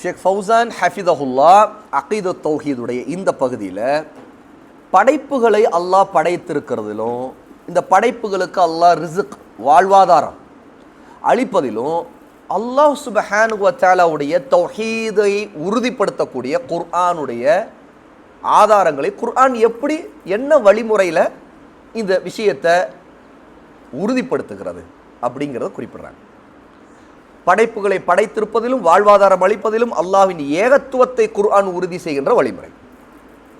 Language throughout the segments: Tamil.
ஷேக் ஃபவுசான் ஹஃபிதஹுல்லா அகீது தௌஹீதுடைய இந்த பகுதியில் படைப்புகளை அல்லாஹ் படைத்திருக்கிறதிலும் இந்த படைப்புகளுக்கு அல்லாஹ் ரிசுக் வாழ்வாதாரம் அளிப்பதிலும் அல்லாஹ் சுபஹானு வத்தாலாவுடைய தொஹீதை உறுதிப்படுத்தக்கூடிய குர்ஆனுடைய ஆதாரங்களை குர்ஆன் எப்படி என்ன வழிமுறையில் இந்த விஷயத்தை உறுதிப்படுத்துகிறது அப்படிங்கிறத குறிப்பிடுறாங்க. படைப்புகளை படைத்திருப்பதிலும் வாழ்வாதாரம் அளிப்பதிலும் அல்லாவின் ஏகத்துவத்தை குர்ஆன் உறுதி செய்கின்ற வழிமுறை.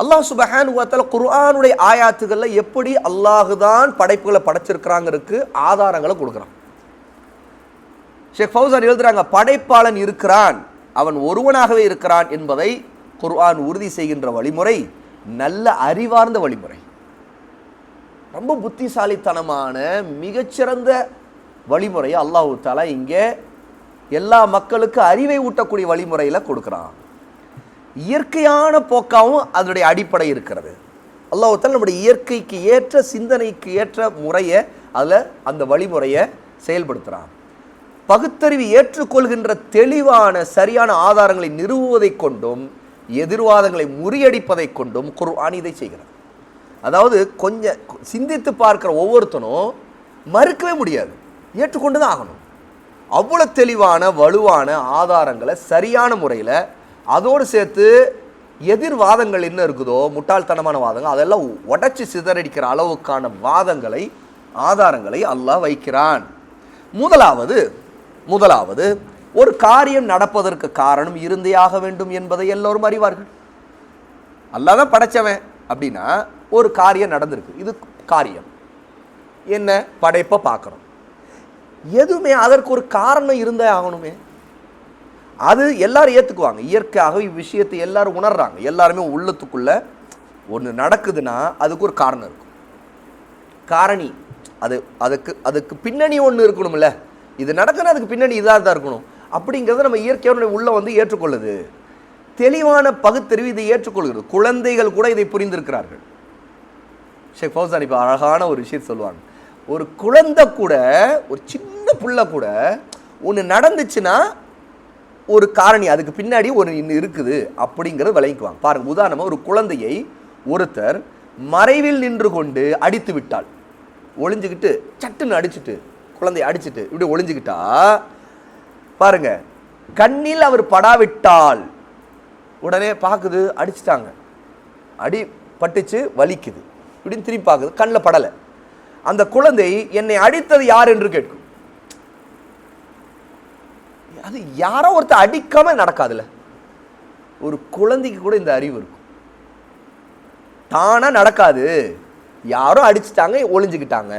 அல்லாஹ் சுபஹான் வத்தால குர்ஆனுடைய ஆயாத்துகளில் எப்படி அல்லாஹு தான் படைப்புகளை படைச்சிருக்கிறாங்கிறதுக்கு ஆதாரங்களை கொடுக்குறான். ஷேக் ஃபவுசான் எழுதுறாங்க படைப்பாளன் இருக்கிறான் அவன் ஒருவனாகவே இருக்கிறான் என்பதை குர்ஆன் உறுதி செய்கின்ற வழிமுறை நல்ல அறிவார்ந்த வழிமுறை. ரொம்ப புத்திசாலித்தனமான மிகச்சிறந்த வழிமுறையை அல்லாஹு தாலா இங்கே எல்லா மக்களுக்கும் அறிவை ஊட்டக்கூடிய வழிமுறையில் கொடுக்குறான். இயற்கையான போக்காகவும் அதனுடைய அடிப்படை இருக்கிறது. அல்லாஹத்தால் நம்முடைய இயற்கைக்கு ஏற்ற சிந்தனைக்கு ஏற்ற முறையை அதில் அந்த வழிமுறையை செயல்படுத்துகிறான் பகுத்தறிவு ஏற்றுக்கொள்கின்ற தெளிவான சரியான ஆதாரங்களை நிறுவுவதைக் கொண்டும் எதிர்வாதங்களை முறியடிப்பதைக் கொண்டும் குர்ஆன் இதை செய்கிறது அதாவது கொஞ்சம் சிந்தித்து பார்க்குற ஒவ்வொருத்தனும் மறுக்கவே முடியாது. ஏற்றுக்கொண்டு தான் ஆகணும். அவ்வளோ தெளிவான வலுவான ஆதாரங்களை சரியான முறையில் அதோடு சேர்த்து எதிர்வாதங்கள் என்ன இருக்குதோ முட்டாள்தனமான வாதங்கள் அதெல்லாம் உடச்சி சிதறடிக்கிற அளவுக்கான வாதங்களை ஆதாரங்களை அல்லாஹ் வைக்கிறான். முதலாவது முதலாவது ஒரு காரியம் நடப்பதற்கு காரணம் இருந்தே ஆக வேண்டும் என்பதை எல்லோரும் அறிவார்கள். அல்லாஹ் தான் படைச்சவன் அப்படின்னா ஒரு காரியம் நடந்திருக்கு. இது காரியம். என்ன? படைப்பை பார்க்குறோம் எதுவுமே அதற்கு ஒரு காரணம் இருந்தே ஆகணுமே. அது எல்லாரும் ஏற்றுக்குவாங்க இயற்கையாக இவ்விஷயத்தை எல்லாரும் உணர்றாங்க. எல்லாருமே உள்ளத்துக்குள்ள ஒன்று நடக்குதுன்னா அதுக்கு ஒரு காரணம் இருக்கும். காரணி. அது அதுக்கு அதுக்கு பின்னணி ஒன்று இருக்கணும்ல. இது நடக்குன்னா அதுக்கு பின்னணி இதாக தான் இருக்கணும். அப்படிங்கிறத நம்ம இயற்கையோட உள்ள வந்து ஏற்றுக்கொள்ளுது. தெளிவான பகுத்தறிவு இதை ஏற்றுக்கொள்கிறது. குழந்தைகள் கூட இதை புரிந்திருக்கிறார்கள். ஷேக் ஃபௌசான் இப்போ அழகான ஒரு விஷயம் சொல்லுவாங்க. ஒரு குழந்தை கூட ஒரு சின்ன புள்ள கூட ஒன்று நடந்துச்சுன்னா ஒரு காரணி அதுக்கு பின்னாடி ஒரு இன்னும் இருக்குது அப்படிங்கிறத விளங்கிக்குவாங்க. பாருங்க உதாரணமாக ஒரு குழந்தையை ஒருத்தர் மறைவில் நின்று கொண்டு அடித்து விட்டால் ஒளிஞ்சுக்கிட்டு சட்டுன்னு அடிச்சுட்டு குழந்தையை அடிச்சுட்டு இப்படி ஒளிஞ்சுக்கிட்டா பாருங்க கண்ணில் அவர் படாவிட்டால் உடனே பார்க்குது அடிச்சிட்டாங்க. அடி பட்டுச்சு வலிக்குது. இப்படின்னு திரும்பி பார்க்குது கண்ணில் படலை. அந்த குழந்தை என்னை அடித்தது யார் என்று கேட்கும். அது யாரோ ஒருத்தர் அடிக்காம நடக்காதுல்ல ஒரு குழந்தைக்கு கூட இந்த அறிவு இருக்கும். தானா நடக்காது. யாரோ அடிச்சிட்டாங்க ஒளிஞ்சுக்கிட்டாங்க.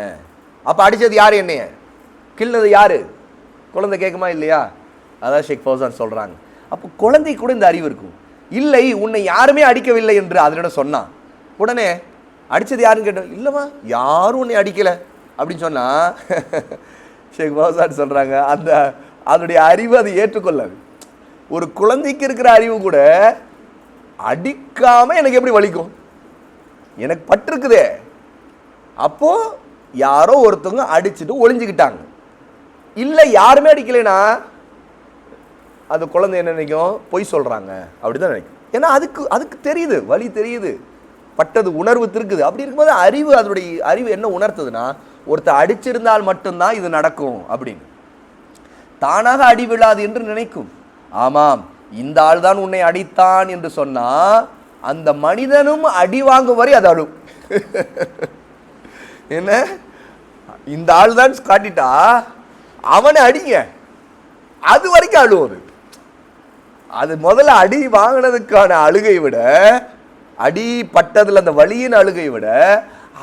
அப்ப அடிச்சது யாரு என்னைய? கிள்ளது யாரு? குழந்தை கேட்குமா இல்லையா? அதான் ஷேக் ஃபௌசான் சொல்றாங்க. அப்போ குழந்தை கூட இந்த அறிவு இருக்கும். இல்லை உன்னை யாருமே அடிக்கவில்லை என்று அதனிடம் சொன்னான் உடனே அடித்தது யாருன்னு கேட்டோம் இல்லைம்மா யாரும் உன்னை அடிக்கலை. அப்படின்னு சொன்னால் ஷேக் ஃபௌசான் சொல்கிறாங்க அந்த அதனுடைய அறிவு அதை ஏற்றுக்கொள்ளாது. ஒரு குழந்தைக்கு இருக்கிற அறிவு கூட அடிக்காமல் எனக்கு எப்படி வலிக்கும்? எனக்கு பட்டிருக்குதே. அப்போது யாரோ ஒருத்தவங்க அடிச்சுட்டு ஒளிஞ்சுக்கிட்டாங்க. இல்லை யாருமே அடிக்கலைன்னா அந்த குழந்தை என்ன நினைக்கும்? பொய் சொல்றாங்க. அப்படிதான் நினைக்கும். ஏன்னா அதுக்கு அதுக்கு தெரியுது வலி தெரியுது. பட்டது உணர்வு திருக்குது. அப்படி இருக்கும்போது அறிவு அதனுடைய அறிவு என்ன உணர்த்துதுன்னா ஒருத்தர் அடிச்சிருந்தால் மட்டும்தான் இது நடக்கும் அப்படின்னு. தானாக அடி விழாது என்று நினைக்கும். ஆமாம் இந்த ஆள் தான் உன்னை அடித்தான் என்று சொன்னா அந்த மனிதனும் அடி வாங்கும் வரை அது அழும். என்ன? இந்த ஆள் தான் காட்டிட்டா அவனை அடிங்க. அது வரைக்கும் அழுவது அது. அது முதல்ல அடி வாங்கினதுக்கான அழுகை விட அடி பட்டதில் அந்த வழியின் அழுகை விட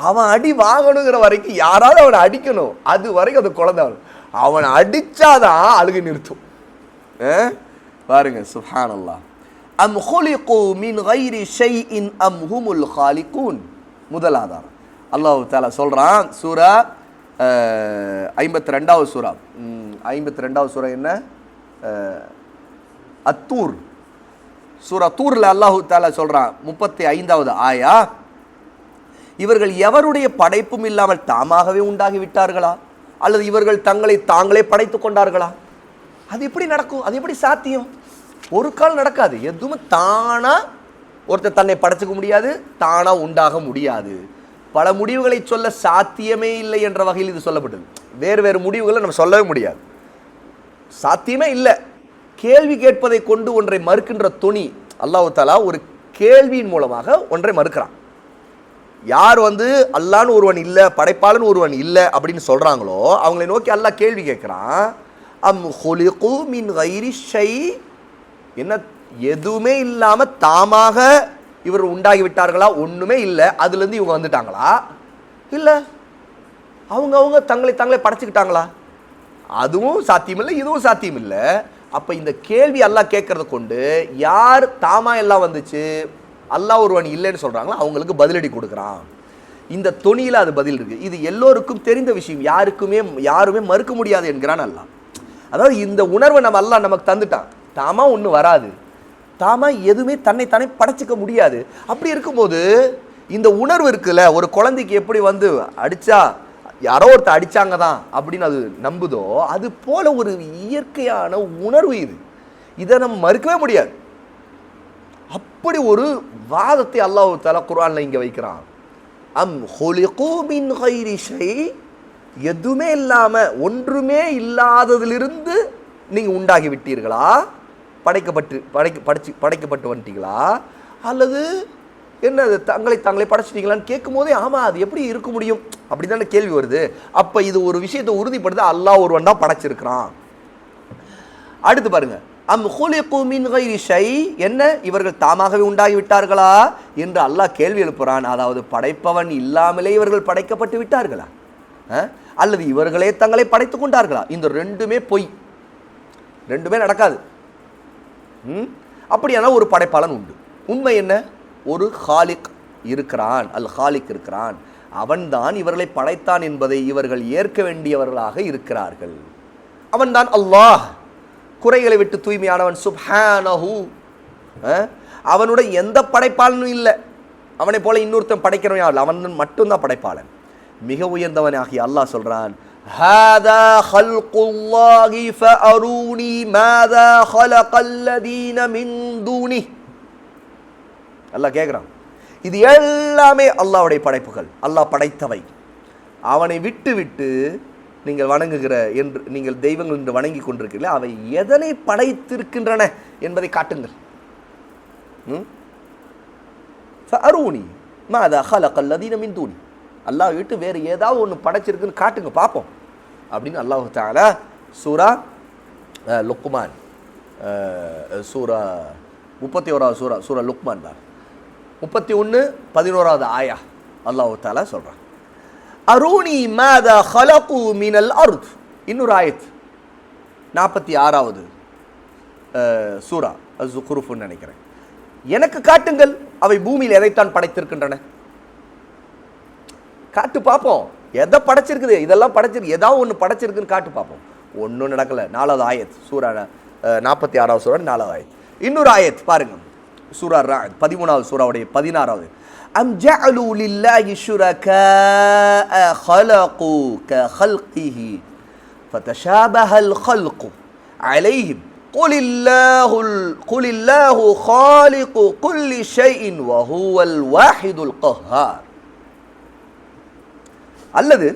அவன் அடி வாங்கணுங்கிற வரைக்கும் யாராவது அவனை அடிக்கணும். அது வரைக்கும் அது குழந்தை அழும். அவனை அடித்தாதான் அழுகை நிறுத்தும். பாருங்க சுஹானல்லா அம் ஹுலிகு மின் கைரி ஷைஇன் அம் ஹுமுல் ஹாலிகூன். முதல் ஆதாரம் அல்லாஹு தாலா சொல்கிறான் சூரா ஐம்பத்தி ரெண்டாவது சூரா. ஐம்பத்தி ரெண்டாவது சூரா என்ன? அத்தூர். சூரா தூரில் அல்லாஹு தாலா சொல்கிறான் முப்பத்தி ஐந்தாவது ஆயா இவர்கள் எவருடைய படைப்பும் இல்லாமல் தாமாகவே உண்டாகி விட்டார்களா? அல்லது இவர்கள் தங்களை தாங்களே படைத்துக் கொண்டார்களா? அது எப்படி நடக்கும்? அது எப்படி சாத்தியம்? ஒரு கால் நடக்காது. எதுவுமே தானாக ஒருத்தர் தன்னை படைச்சிக்க முடியாது தானாக உண்டாக முடியாது. பல முடிவுகளை சொல்ல சாத்தியமே இல்லை என்ற வகையில் இது சொல்லப்பட்டது. வேறு வேறு முடிவுகளை நம்ம சொல்லவே முடியாது. சாத்தியமே இல்லை. கேள்வி கேட்பதை கொண்டு ஒன்றை மறுக்கின்ற துணி அல்லாஹு தாலா ஒரு கேள்வியின் மூலமாக ஒன்றை மறுக்கிறான். யார் வந்து அல்லான்னு ஒருவன் இல்லை படைப்பாளன் ஒருவன் இல்லை அப்படின்னு சொல்கிறாங்களோ அவங்களை நோக்கி அல்லாஹ் கேள்வி கேட்குறான். அம் ஹொலிகு மின் வைரிஷை என்ன எதுவுமே இல்லாமல் தாமாக இவர் உண்டாகி விட்டார்களா ஒன்றுமே இல்லை. அதுலேருந்து இவங்க வந்துட்டாங்களா? இல்லை. அவங்க அவங்க தங்களை தங்களை படைச்சிக்கிட்டாங்களா? அதுவும் சாத்தியமில்லை இதுவும் சாத்தியமில்லை அப்போ இந்த கேள்வி அல்லா கேட்கறத கொண்டு யார் தாமா எல்லாம் வந்துச்சு? அல்லாஹ் ஒருவன் இல்லைன்னு சொல்கிறாங்களோ அவங்களுக்கு பதிலடி கொடுக்குறான். இந்த தொனியில் அது பதில் இருக்குது இது எல்லோருக்கும் தெரிந்த விஷயம். யாருக்குமே யாருமே மறுக்க முடியாது என்கிறான் அல்லா அதாவது இந்த உணர்வை நம்ம அல்லா நமக்கு தந்துட்டான். தாமா ஒன்றும் வராது. தாமா எதுவுமே தன்னை தானே படைச்சிக்க முடியாது. அப்படி இருக்கும்போது இந்த உணர்வு இருக்குல்ல ஒரு குழந்தைக்கு எப்படி வந்து அடிச்சா யாரோ ஒருத்தர் அடிச்சாங்க தான் அப்படின்னு அது நம்புதோ அது போல ஒரு இயற்கையான உணர்வு இது. இதை நம்ம மறுக்கவே முடியாது. அப்படி ஒரு வாதத்தை அல்லாஹ் தலா குரானில் இங்கே வைக்கிறான். அம் ஹுலிகு எதுவுமே இல்லாமல் ஒன்றுமே இல்லாததிலிருந்து நீங்கள் உண்டாகி விட்டீர்களா? படைக்கப்பட்டு படைக்க படைச்சு படைக்கப்பட்டு வந்துட்டீங்களா? அல்லது என்ன அது தங்களை தாங்களே படைச்சிட்டீங்களான்னு கேட்கும் போதே அது எப்படி இருக்க முடியும்? அப்படி தானே கேள்வி வருது. அப்போ இது ஒரு விஷயத்தை உறுதிப்படுத்த அல்லாஹ் ஒருவன் தான் படைச்சிருக்கிறான். அடுத்து பாருங்க. அம் ஹோலி மின் கைரி ஷை என்ன? இவர்கள் தாமாகவே உண்டாகி விட்டார்களா என்று அல்லாஹ் கேள்வி எழுப்புறான். அதாவது படைப்பவன் இல்லாமலே இவர்கள் படைக்கப்பட்டு விட்டார்களா? அல்லது இவர்களே தங்களை படைத்துக் கொண்டார்களா? இந்த ரெண்டுமே பொய். ரெண்டுமே நடக்காது. ம்? அப்படியான ஒரு படைப்பாளன் உண்டு. உண்மை என்ன? ஒரு ஹாலிக் இருக்கிறான் அல் ஹாலிக் இருக்கிறான் அவன்தான் இவர்களை படைத்தான் என்பதை இவர்கள் ஏற்க வேண்டியவர்களாக இருக்கிறார்கள் அவன்தான் அல்லாஹ் குறைகளை விட்டு தூய்மையானவன் சுப்ஹானஹு அஹ்? அவனுடைய எந்த படைப்பாளனும் இல்லை அவனை போல இன்னொருத்தன் படைக்கிறவன் யாரும் இல்லை. அவன் மட்டும்தான் படைப்பாளன் மிக உயர்ந்தவனாகிய அல்லாஹ் சொல்றான் هذا خلق الله فأروني ماذا خلق الذين من دونه அல்லாஹ் கேட்குறான் இது எல்லாமே அல்லாவுடைய படைப்புகள். அல்லாஹ் படைத்தவை. அவனை விட்டு விட்டு நீங்கள் வணங்குகிற என்று நீங்கள் தெய்வங்கள் என்று வணங்கி கொண்டிருக்கீர்கள் அவை எதனை படைத்திருக்கின்றன என்பதை காட்டுங்கள். ம்? ஃபஅரூனி மாதா ஹலக் அல்லதீன மின் தூணி. அல்லாஹ் விட்டு வேறு ஏதாவது ஒன்று படைச்சிருக்குன்னு காட்டுங்க பார்ப்போம் அப்படின்னு அல்லாஹ் தாலா சூரா அஹ், லுக்மான் சூரா முப்பத்தி ஓராவது சூரா சூரா லுக்மான் தான் முப்பத்தி ஒன்று பதினோராவது ஆயா. அல்லாஹு தாலா சொல்கிறான் அரூனி மாத ஹலகு மினல் அர்த். இன்னொரு ஆயத். நாற்பத்தி ஆறாவது அஹ், சூரா. குருஃபுன்னு நினைக்கிறேன். எனக்கு காட்டுங்கள் அவை பூமியில் எதைத்தான் படைத்திருக்கின்றன? காட்டு பார்ப்போம். எதை படைச்சிருக்குது? இதெல்லாம் படைச்சிருக்கு ஏதாவது ஒன்று படைச்சிருக்குன்னு காட்டு பார்ப்போம். ஒன்றும் நடக்கல. நாலாவது ஆயத் சூரா நாற்பத்தி ஆறாவது சூரா நாலாவது ஆயத். இன்னொரு ஆயத் பாருங்கள் சூரா ரா- பதிமூணாவது சூறாவுடைய பதினாறாவது அம் ஜஅலு லில்லாஹி ஷுரகாஅ خلقوا كخلقه فتشابه الخلق عليهم قل الله ال- قل الله خالق كل شيء وهو الواحد القهار அல்லது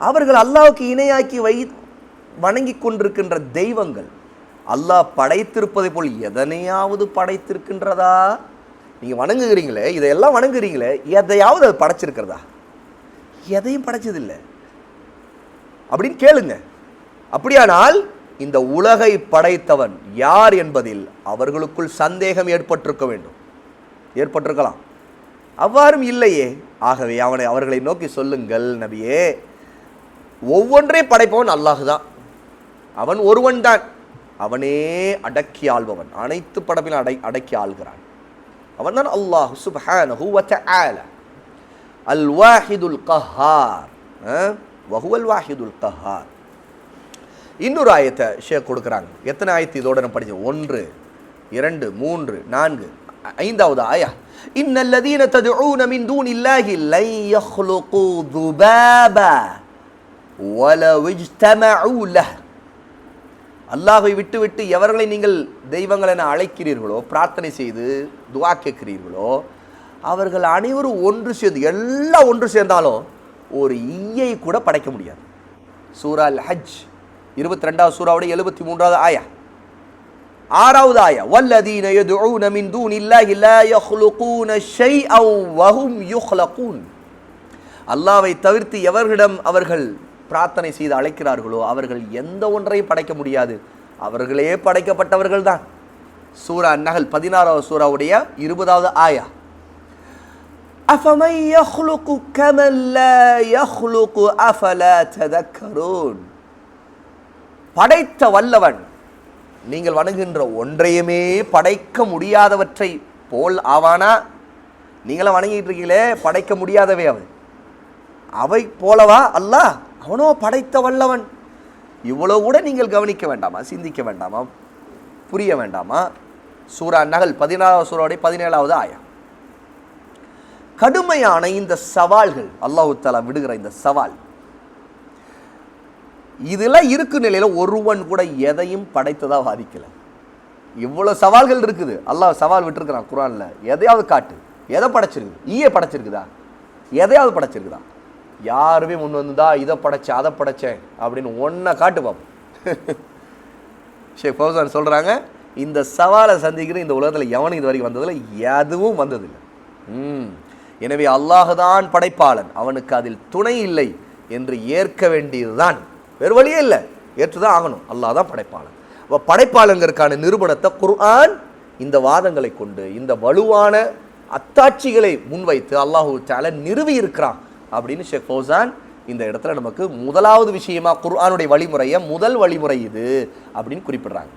அவர்கள் அல்லாஹ்வுக்கு இணையாக்கி வை வணங்கி கொண்டிருக்கின்ற தெய்வங்கள் அல்லாஹ் படைத்திருப்பதை போல் எதனையாவது படைத்திருக்கின்றதா? நீங்கள் வணங்குகிறீங்களே இதையெல்லாம் வணங்குறீங்களே எதையாவது அது படைச்சிருக்கிறதா? எதையும் படைச்சதில்லை. அப்படின்னு கேளுங்க. அப்படியானால் இந்த உலகை படைத்தவன் யார் என்பதில் அவர்களுக்குள் சந்தேகம் ஏற்பட்டிருக்க வேண்டும். ஏற்பட்டிருக்கலாம். அவ்வாறும் இல்லையே. ஆகவே அவனை அவர்களை நோக்கி சொல்லுங்கள் நபியே. ஒவ்வொன்றையும் படைப்பவன் அல்லாஹுதான் அவன் ஒருவன் தான். அவனே அடக்கி ஆள்பவன். அனைத்து படப்பிலும் அடை அடக்கி ஆள்கிறான். அவன் தான் அல்லாஹ் சுபஹானஹு வதஆல. அல் வாஹிதுல் கஹார் வஹுவல் வாஹிதுல் கஹார். இன்னொரு ஆயத்தை ஷேக் கொடுக்குறாங்க. எத்தனை ஆயத்து இதோட நம்ம படித்தோம் ஒன்று இரண்டு மூன்று நான்கு ஐந்தாவது ஆயா. إن الذين تدعون من دون الله لن يخلقوا ذبابا ولو اجتمعوا له அல்லாஹை விட்டுவிட்டு எவர்களை நீங்கள் தெய்வங்கள் என அழைக்கிறீர்களோ பிரார்த்தனை செய்து துவா கேட்கிறீர்களோ அவர்கள் அனைவரும் ஒன்று சேர்ந்து எல்லாம் ஒன்று சேர்ந்தாலும் ஒரு ஈயை கூட படைக்க முடியாது. சூரா அல் ஹஜ் இருபத்தி ரெண்டாவது சூறாவுடைய எழுபத்தி மூன்றாவது ஆயா. ஆறாவது ஆயா வல்லதீன யதுஊன மின் தூனில்லாஹி லா யக்லுகூன ஷைஅன் வஹும் யுஹ்லகூன். அல்லாவை தவிர்த்து எவர்களிடம் அவர்கள் பிரார்த்தனை செய்து அழைக்கிறார்களோ அவர்கள் எந்த ஒன்றையும் படைக்க முடியாது அவர்களே படைக்கப்பட்டவர்கள் தான் சூரா நகல் பதினாறாவது சூறாவுடைய இருபதாவது ஆயா أفمن يخلق كمن لا يخلق أفلا تذكرون படைத்த வல்லவன் நீங்கள் வணங்குகின்ற ஒன்றையுமே படைக்க முடியாதவற்றை போல் ஆவானா நீங்களும் வணங்கிட்டு இருக்கீங்களே படைக்க முடியாதவை அவன் அவை போலவா அல்லாஹ் அவனோ படைத்த வல்லவன். இவ்வளவு கூட நீங்கள் கவனிக்க வேண்டாமா? சிந்திக்க வேண்டாமா? புரிய வேண்டாமா? சூரா நகல் பதினாறாவது சூறாவுடைய பதினேழாவது ஆயம். கடுமையான இந்த சவால்கள் அல்லாஹு தாலா விடுகிற இந்த சவால். இதெல்லாம் இருக்கு நிலையில ஒருவன் கூட எதையும் படைத்ததாக வாதிக்கலை. இவ்வளவு சவால்கள் இருக்குது. அல்லாஹ் சவால் விட்டுருக்கிறான் குரான்ல எதையாவது காட்டு. எதை படைச்சிருக்குது ஈய படைச்சிருக்குதா? எதையாவது படைச்சிருக்குதா? யாருமே முன் வந்துதா? இதை படைச்சேன் அதை படைச்சேன் அப்படின்னு ஒன்றை காட்டு பார்ப்போம் ஷேக் ஃபௌசான் சொல்கிறாங்க இந்த சவாலை சந்திக்கிற இந்த உலகத்தில் எவனும் இது வரைக்கும் வந்ததில்லை எதுவும் வந்ததில்லை. ம். எனவே அல்லாஹுதான் படைப்பாளன் அவனுக்கு அதில் துணை இல்லை என்று ஏற்க வேண்டியதுதான். வேறு வழியே இல்லை. ஏற்றுதான் ஆகணும். அல்லாஹ் தான் படைப்பாளன். அப்போ படைப்பாளங்கிறதுக்கான நிரூபணத்தை குர்ஆன் இந்த வாதங்களை கொண்டு இந்த வலுவான அத்தாட்சிகளை முன்வைத்து அல்லாஹூ தால நிறுவி இருக்கிறான் அப்படின்னு ஷேக் ஃபௌசான் இந்த இடத்துல நமக்கு முதலாவது விஷயமா குர்ஆனுடைய வழிமுறையை முதல் வழிமுறை இது அப்படின்னு குறிப்பிடுறாங்க.